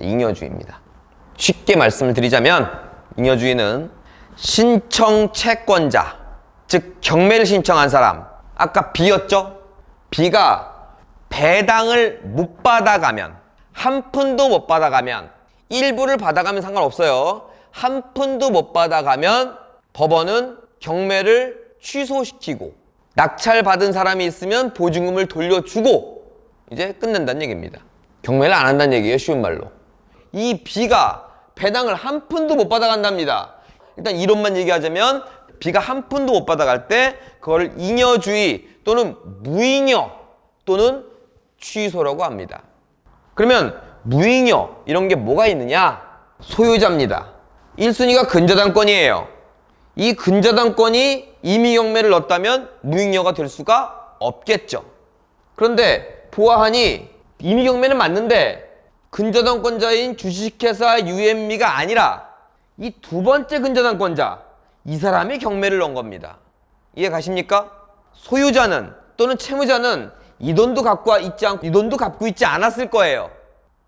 잉여주의입니다. 쉽게 말씀을 드리자면 잉여주의는 신청 채권자, 즉 경매를 신청한 사람. 아까 B였죠? B가 배당을 못 받아가면 한 푼도 못 받아가면 일부를 받아가면 상관없어요. 한 푼도 못 받아가면 법원은 경매를 취소시키고 낙찰 받은 사람이 있으면 보증금을 돌려주고 이제 끝낸다는 얘기입니다. 경매를 안 한다는 얘기예요. 쉬운 말로. 이 B가 배당을 한 푼도 못 받아간답니다. 일단 이론만 얘기하자면 B가 한 푼도 못 받아갈 때 그걸 잉여주의 또는 무잉여 또는 취소라고 합니다. 그러면 무잉여 이런 게 뭐가 있느냐? 소유자입니다. 1순위가 근저당권이에요. 이 근저당권이 임의경매를 넣었다면 무잉여가 될 수가 없겠죠. 그런데 보아하니 임의경매는 맞는데 근저당권자인 주식회사 UM미가 아니라 이 두 번째 근저당권자 이 사람이 경매를 넣은 겁니다. 이해 가십니까? 소유자는 또는 채무자는 이 돈도 갖고 있지 않고 이 돈도 갖고 있지 않았을 거예요.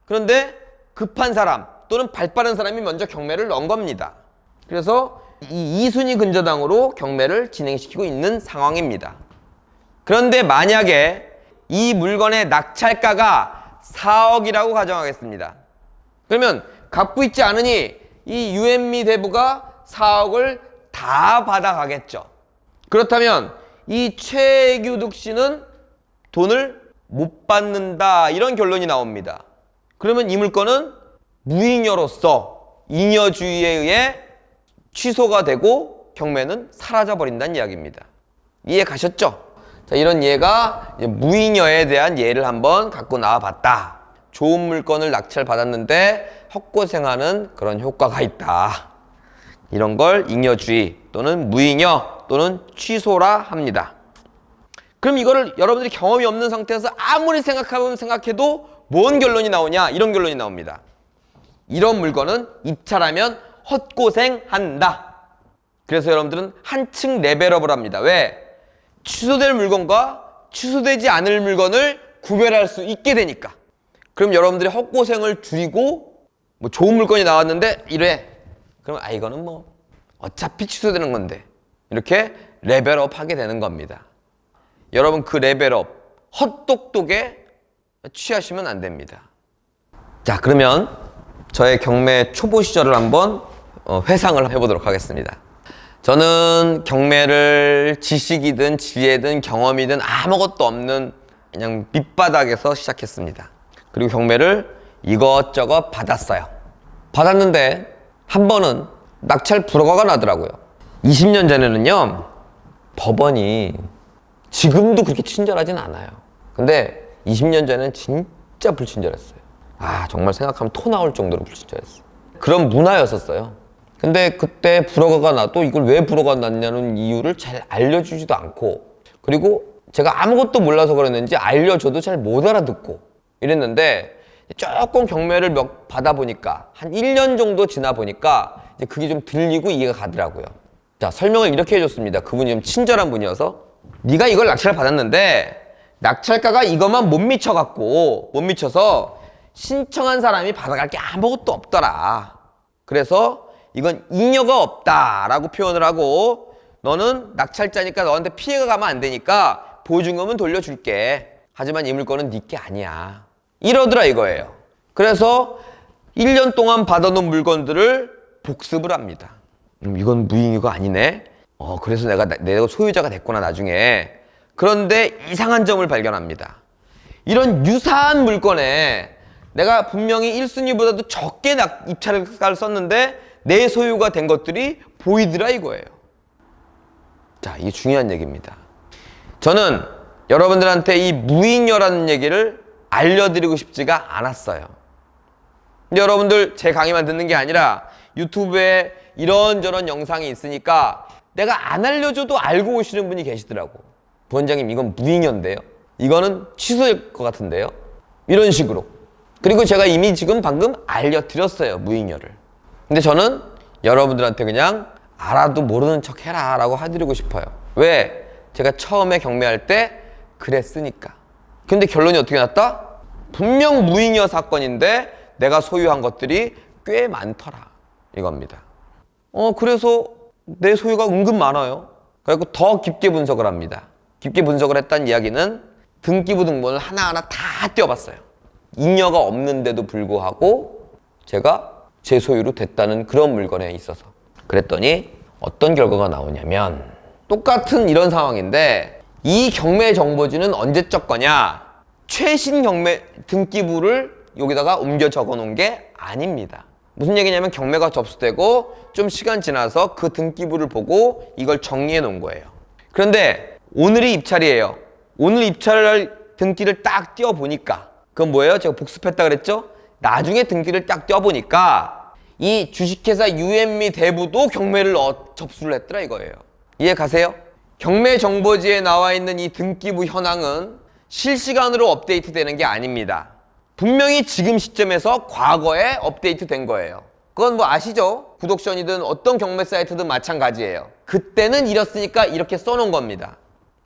그런데 급한 사람 또는 발 빠른 사람이 먼저 경매를 넣은 겁니다. 그래서 이 이순위 근저당으로 경매를 진행시키고 있는 상황입니다. 그런데 만약에 이 물건의 낙찰가가 4억이라고 가정하겠습니다. 그러면 갖고 있지 않으니 이 유엔미 대부가 4억을 다 받아가겠죠. 그렇다면 이 최규득 씨는 돈을 못 받는다 이런 결론이 나옵니다. 그러면 이 물건은 무잉여로서 잉여주의에 의해 취소가 되고 경매는 사라져 버린다는 이야기입니다. 이해 가셨죠? 자, 이런 예가 이제 무잉여에 대한 예를 한번 갖고 나와 봤다. 좋은 물건을 낙찰 받았는데 헛고생하는 그런 효과가 있다. 이런 걸 잉여주의 또는 무잉여 또는 취소라 합니다. 그럼 이거를 여러분들이 경험이 없는 상태에서 아무리 생각하면 생각해도 뭔 결론이 나오냐? 이런 결론이 나옵니다. 이런 물건은 입찰하면 헛고생한다. 그래서 여러분들은 한층 레벨업을 합니다. 왜? 취소될 물건과 취소되지 않을 물건을 구별할 수 있게 되니까. 그럼 여러분들이 헛고생을 줄이고 뭐 좋은 물건이 나왔는데 이래. 그럼 아 이거는 뭐 어차피 취소되는 건데 이렇게 레벨업 하게 되는 겁니다. 여러분 그 레벨업 헛똑똑에 취하시면 안 됩니다. 자 그러면 저의 경매 초보 시절을 한번 어, 회상을 해보도록 하겠습니다. 저는 경매를 지식이든 지혜든 경험이든 아무것도 없는 그냥 밑바닥에서 시작했습니다. 그리고 경매를 이것저것 받았어요. 받았는데 한 번은 낙찰 불허가가 나더라고요. 20년 전에는요, 법원이 지금도 그렇게 친절하진 않아요. 근데 20년 전에는 진짜 불친절했어요. 아, 정말 생각하면 토 나올 정도로 불친절했어요. 그런 문화였었어요. 근데 그때 불허가가 나도 이걸 왜 불허가 났냐는 이유를 잘 알려주지도 않고 그리고 제가 아무것도 몰라서 그랬는지 알려줘도 잘 못 알아듣고 이랬는데 조금 경매를 몇 받아보니까 한 1년 정도 지나 보니까 이제 그게 좀 들리고 이해가 가더라고요. 자, 설명을 이렇게 해줬습니다. 그분이 좀 친절한 분이어서 네가 이걸 낙찰을 받았는데 낙찰가가 이것만 못 미쳐갖고 못 미쳐서 신청한 사람이 받아갈 게 아무것도 없더라. 그래서 이건 잉여가 없다라고 표현을 하고 너는 낙찰자니까 너한테 피해가 가면 안 되니까 보증금은 돌려줄게. 하지만 이 물건은 네 게 아니야. 이러더라 이거예요. 그래서 1년 동안 받아놓은 물건들을 복습을 합니다. 음, 이건 무잉여가 아니네. 어, 그래서 내가 내가 소유자가 됐구나 나중에. 그런데 이상한 점을 발견합니다. 이런 유사한 물건에 내가 분명히 1순위보다도 적게 낙, 입찰가를 썼는데 내 소유가 된 것들이 보이더라 이거예요. 자, 이게 중요한 얘기입니다. 저는 여러분들한테 이 무잉여라는 얘기를 알려드리고 싶지가 않았어요. 근데 여러분들 제 강의만 듣는 게 아니라 유튜브에 이런저런 영상이 있으니까 내가 안 알려줘도 알고 오시는 분이 계시더라고. 부원장님 이건 무잉여인데요. 이거는 취소될 것 같은데요. 이런 식으로. 그리고 제가 이미 지금 방금 알려드렸어요. 무잉여를. 근데 저는 여러분들한테 그냥 알아도 모르는 척 해라 라고 해드리고 싶어요. 왜? 제가 처음에 경매할 때 그랬으니까. 근데 결론이 어떻게 났다? 분명 무잉여 사건인데 내가 소유한 것들이 꽤 많더라. 이겁니다. 어, 그래서 내 소유가 은근 많아요. 그리고 더 깊게 분석을 합니다. 깊게 분석을 했다는 이야기는 등기부 등본을 하나하나 다 떼어봤어요. 잉여가 없는데도 불구하고 제가 제 소유로 됐다는 그런 물건에 있어서. 그랬더니 어떤 결과가 나오냐면 똑같은 이런 상황인데 이 경매 정보지는 언제적 거냐? 최신 경매 등기부를 여기다가 옮겨 적어 놓은 게 아닙니다. 무슨 얘기냐면 경매가 접수되고 좀 시간 지나서 그 등기부를 보고 이걸 정리해 놓은 거예요. 그런데 오늘이 입찰이에요. 오늘 입찰할 등기를 딱 띄워 보니까 그건 뭐예요? 제가 복습했다 그랬죠? 나중에 등기를 딱 띄워 보니까 이 주식회사 유앤미 대부도 경매를 어- 접수를 했더라 이거예요. 이해 가세요? 경매 정보지에 나와 있는 이 등기부 현황은 실시간으로 업데이트 되는 게 아닙니다. 분명히 지금 시점에서 과거에 업데이트 된 거예요. 그건 뭐 아시죠? 구독션이든 어떤 경매 사이트든 마찬가지예요. 그때는 이렇으니까 이렇게 써놓은 겁니다.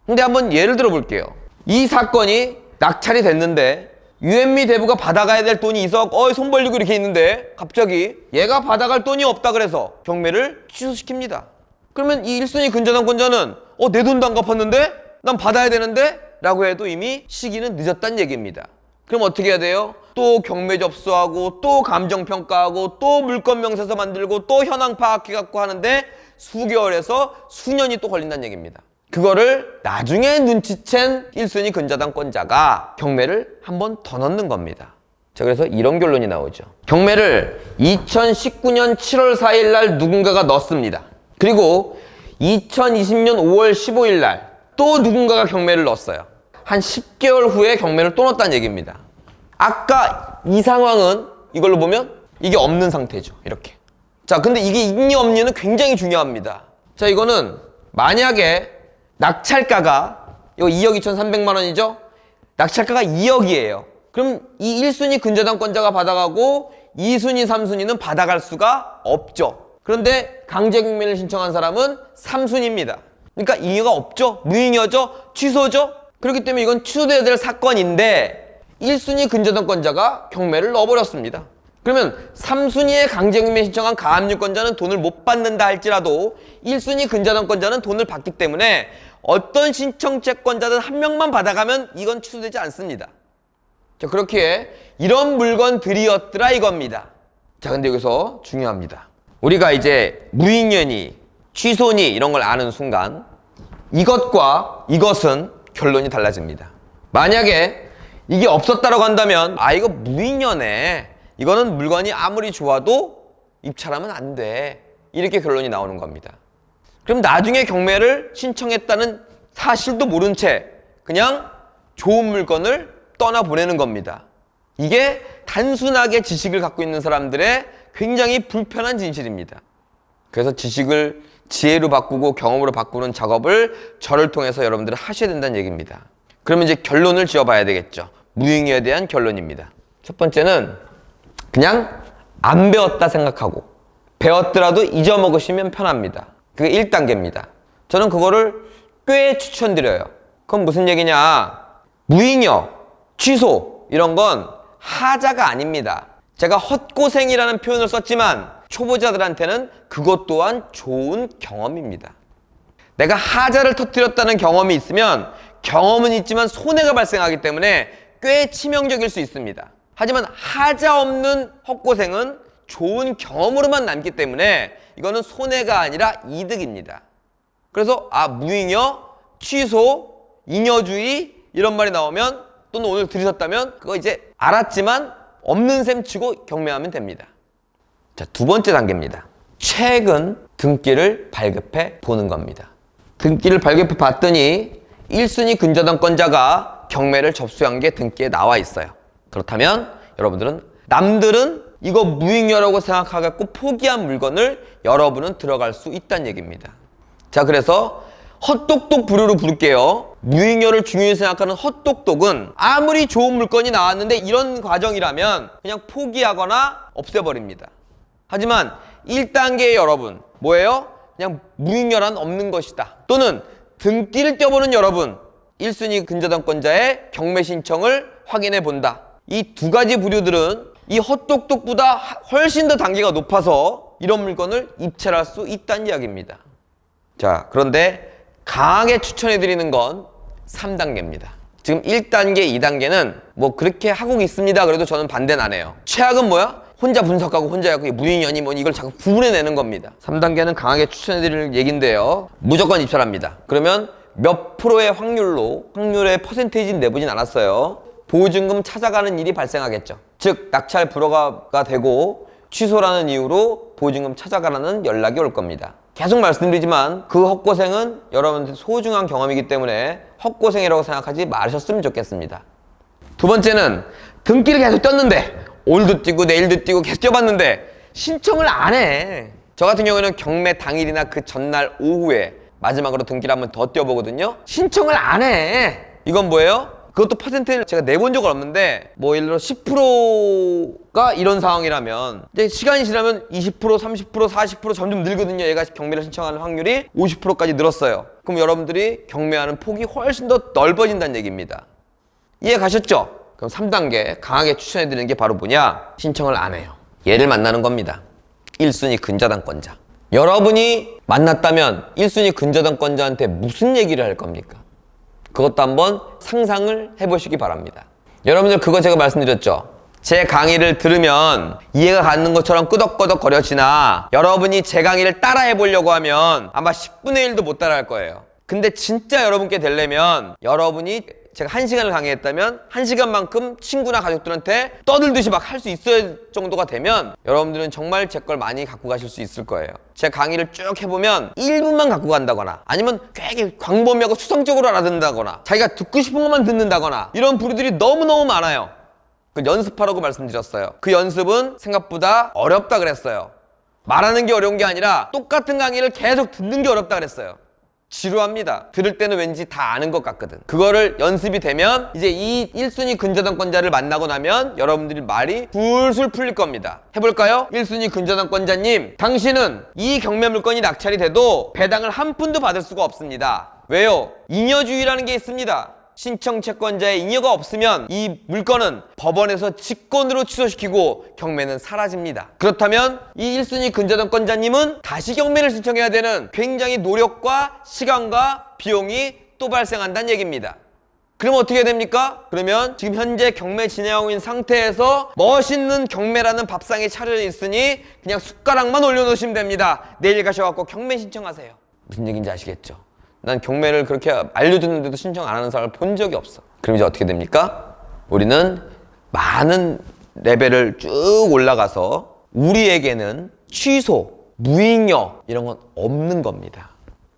근데 한번 예를 들어 볼게요. 이 사건이 낙찰이 됐는데 유앤미 대부가 받아가야 될 돈이 있어 어이 손 벌리고 이렇게 있는데 갑자기 얘가 받아갈 돈이 없다 그래서 경매를 취소시킵니다. 그러면 이 1순위 근저당권자는 어 내 돈도 안 갚았는데 난 받아야 되는데 라고 해도 이미 시기는 늦었다는 얘기입니다. 그럼 어떻게 해야 돼요? 또 경매 접수하고 또 감정 평가하고 또 물건 명세서 만들고 또 현황 파악해 갖고 하는데 수개월에서 수년이 또 걸린다는 얘기입니다. 그거를 나중에 눈치챈 1순위 근저당권자가 경매를 한 번 더 넣는 겁니다. 자, 그래서 이런 결론이 나오죠. 경매를 2019년 7월 4일 날 누군가가 넣습니다. 그리고 2020년 5월 15일 날 또 누군가가 경매를 넣었어요. 한 10개월 후에 경매를 또 넣었다는 얘기입니다. 아까 이 상황은 이걸로 보면 이게 없는 상태죠. 이렇게. 자, 근데 이게 있니 없니는 굉장히 중요합니다. 자, 이거는 만약에 낙찰가가 이거 2억 2,300만 원이죠? 낙찰가가 2억이에요. 그럼 이 1순위 근저당권자가 받아가고 2순위, 3순위는 받아갈 수가 없죠. 그런데 강제경매를 신청한 사람은 3순위입니다. 그러니까 잉여가 없죠? 무잉여죠? 취소죠? 그렇기 때문에 이건 취소돼야 될 사건인데 1순위 근저당권자가 경매를 넣어버렸습니다. 그러면 3순위의 강제경매 신청한 가압류권자는 돈을 못 받는다 할지라도 1순위 근저당권자는 돈을 받기 때문에 어떤 신청채권자든 한 명만 받아가면 이건 취소되지 않습니다. 자, 그렇기에 이런 물건들이었더라 이겁니다. 자, 근데 여기서 중요합니다. 우리가 이제 무인연이, 취소니 이런 걸 아는 순간 이것과 이것은 결론이 달라집니다. 만약에 이게 없었다라고 한다면 아 이거 무인연에 이거는 물건이 아무리 좋아도 입찰하면 안 돼. 이렇게 결론이 나오는 겁니다. 그럼 나중에 경매를 신청했다는 사실도 모른 채 그냥 좋은 물건을 떠나보내는 겁니다. 이게 단순하게 지식을 갖고 있는 사람들의 굉장히 불편한 진실입니다. 그래서 지식을 지혜로 바꾸고 경험으로 바꾸는 작업을 저를 통해서 여러분들은 하셔야 된다는 얘기입니다. 그러면 이제 결론을 지어봐야 되겠죠. 무잉여에 대한 결론입니다. 첫 번째는 그냥 안 배웠다 생각하고 배웠더라도 잊어먹으시면 편합니다. 그게 1단계입니다. 저는 그거를 꽤 추천드려요. 그건 무슨 얘기냐? 무잉여, 취소 이런 건 하자가 아닙니다. 제가 헛고생이라는 표현을 썼지만 초보자들한테는 그것 또한 좋은 경험입니다. 내가 하자를 터뜨렸다는 경험이 있으면 경험은 있지만 손해가 발생하기 때문에 꽤 치명적일 수 있습니다. 하지만 하자 없는 헛고생은 좋은 경험으로만 남기 때문에 이거는 손해가 아니라 이득입니다. 그래서 아 무잉여, 취소, 잉여주의 이런 말이 나오면 또는 오늘 들으셨다면 그거 이제 알았지만 없는 셈 치고 경매하면 됩니다. 자, 두 번째 단계입니다. 최근 등기를 발급해 보는 겁니다. 등기를 발급해 봤더니 1순위 근저당권자가 경매를 접수한 게 등기에 나와 있어요. 그렇다면 여러분들은 남들은 이거 무잉여라고 생각하고 포기한 물건을 여러분은 들어갈 수 있다는 얘기입니다. 자, 그래서 헛똑똑 부류로 부를게요. 무잉여를 중요히 생각하는 헛똑똑은 아무리 좋은 물건이 나왔는데 이런 과정이라면 그냥 포기하거나 없애버립니다. 하지만 1단계의 여러분, 뭐예요? 그냥 무익렬한 없는 것이다. 또는 등기를 떼어보는 여러분, 1순위 근저당권자의 경매 신청을 확인해 본다. 이 두 가지 부류들은 이 헛똑똑보다 하- 훨씬 더 단계가 높아서 이런 물건을 입찰할 수 있다는 이야기입니다. 자, 그런데 강하게 추천해 드리는 건 3단계입니다. 지금 1단계, 2단계는 뭐 그렇게 하고 있습니다. 그래도 저는 반대는 안 해요. 최악은 뭐야? 혼자 분석하고 혼자 하고 무인연이 뭐 이걸 자꾸 구분해내는 겁니다. 3단계는 강하게 추천해 드릴 얘기인데요. 무조건 입찰합니다. 그러면 몇 프로의 확률로 확률의 퍼센테이지는 내보진 않았어요. 보증금 찾아가는 일이 발생하겠죠. 즉 낙찰 불허가 되고 취소라는 이유로 보증금 찾아가라는 연락이 올 겁니다. 계속 말씀드리지만 그 헛고생은 여러분들 소중한 경험이기 때문에 헛고생이라고 생각하지 마셨으면 좋겠습니다. 두 번째는 등기를 계속 떴는데 오늘도 뛰고 내일도 뛰고 계속 뛰어봤는데 신청을 안 해. 저 같은 경우에는 경매 당일이나 그 전날 오후에 마지막으로 등기를 한번 더 뛰어보거든요. 신청을 안 해. 이건 뭐예요? 그것도 퍼센트를 제가 내본 적은 없는데 뭐 예를 들어 10%가 이런 상황이라면 이제 시간이 지나면 20% 30% 40% 점점 늘거든요 얘가 경매를 신청하는 확률이 50%까지 늘었어요 그럼 여러분들이 경매하는 폭이 훨씬 더 넓어진다는 얘기입니다 이해 가셨죠? 그럼 3단계 강하게 추천해 드리는 게 바로 뭐냐? 신청을 안 해요. 얘를 만나는 겁니다. 1순위 근저당권자. 여러분이 만났다면 1순위 근저당권자한테 무슨 얘기를 할 겁니까? 그것도 한번 상상을 해보시기 바랍니다. 여러분들 그거 제가 말씀드렸죠? 제 강의를 들으면 이해가 가는 것처럼 끄덕끄덕 거려지나 여러분이 제 강의를 따라해 보려고 하면 아마 10분의 1도 못 따라할 거예요. 근데 진짜 여러분께 되려면 여러분이 제가 한 시간을 강의했다면 한 시간만큼 친구나 가족들한테 떠들듯이 막 할 수 있을 정도가 되면 여러분들은 정말 제 걸 많이 갖고 가실 수 있을 거예요. 제 강의를 쭉 해보면 1분만 갖고 간다거나 아니면 되게 광범위하고 수성적으로 알아듣는다거나 자기가 듣고 싶은 것만 듣는다거나 이런 부류들이 너무너무 많아요. 그 연습하라고 말씀드렸어요. 그 연습은 생각보다 어렵다 그랬어요. 말하는 게 어려운 게 아니라 똑같은 강의를 계속 듣는 게 어렵다 그랬어요. 지루합니다. 들을 때는 왠지 다 아는 것 같거든. 그거를 연습이 되면 이제 이 1순위 근저당권자를 만나고 나면 여러분들이 말이 술술 풀릴 겁니다. 해볼까요? 1순위 근저당권자님, 당신은 이 경매 물건이 낙찰이 돼도 배당을 한 푼도 받을 수가 없습니다. 왜요? 잉여주의라는 게 있습니다. 신청 채권자의 잉여가 없으면 이 물건은 법원에서 직권으로 취소시키고 경매는 사라집니다. 그렇다면 이 1순위 근저당권자님은 다시 경매를 신청해야 되는 굉장히 노력과 시간과 비용이 또 발생한다는 얘기입니다. 그럼 어떻게 됩니까? 그러면 지금 현재 경매 진행하고 있는 상태에서 멋있는 경매라는 밥상이 차려져 있으니 그냥 숟가락만 올려놓으시면 됩니다. 내일 가셔갖고 경매 신청하세요. 무슨 얘기인지 아시겠죠? 난 경매를 그렇게 알려줬는데도 신청 안 하는 사람을 본 적이 없어. 그럼 이제 어떻게 됩니까? 우리는 많은 레벨을 쭉 올라가서 우리에게는 취소, 무익여 이런 건 없는 겁니다.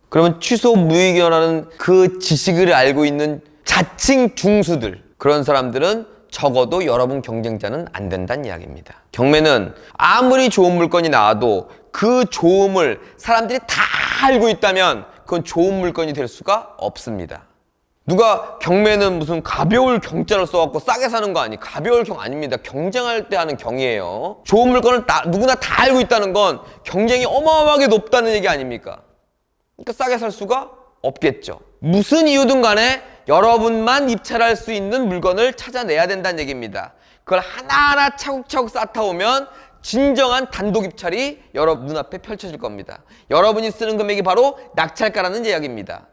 그러면 취소 무익여라는 그 지식을 알고 있는 자칭 중수들 그런 사람들은 적어도 여러분 경쟁자는 안 된다는 이야기입니다. 경매는 아무리 좋은 물건이 나와도 그 좋음을 사람들이 다 알고 있다면 그건 좋은 물건이 될 수가 없습니다. 누가 경매는 무슨 가벼울 경자를 써갖고 싸게 사는 거 아니? 가벼울 경 아닙니다. 경쟁할 때 하는 경이에요. 좋은 물건을 다, 누구나 다 알고 있다는 건 경쟁이 어마어마하게 높다는 얘기 아닙니까? 그러니까 싸게 살 수가 없겠죠. 무슨 이유든 간에 여러분만 입찰할 수 있는 물건을 찾아내야 된다는 얘기입니다. 그걸 하나하나 차곡차곡 쌓다 오면 진정한 단독 입찰이 여러분 눈앞에 펼쳐질 겁니다. 여러분이 쓰는 금액이 바로 낙찰가라는 이야기입니다.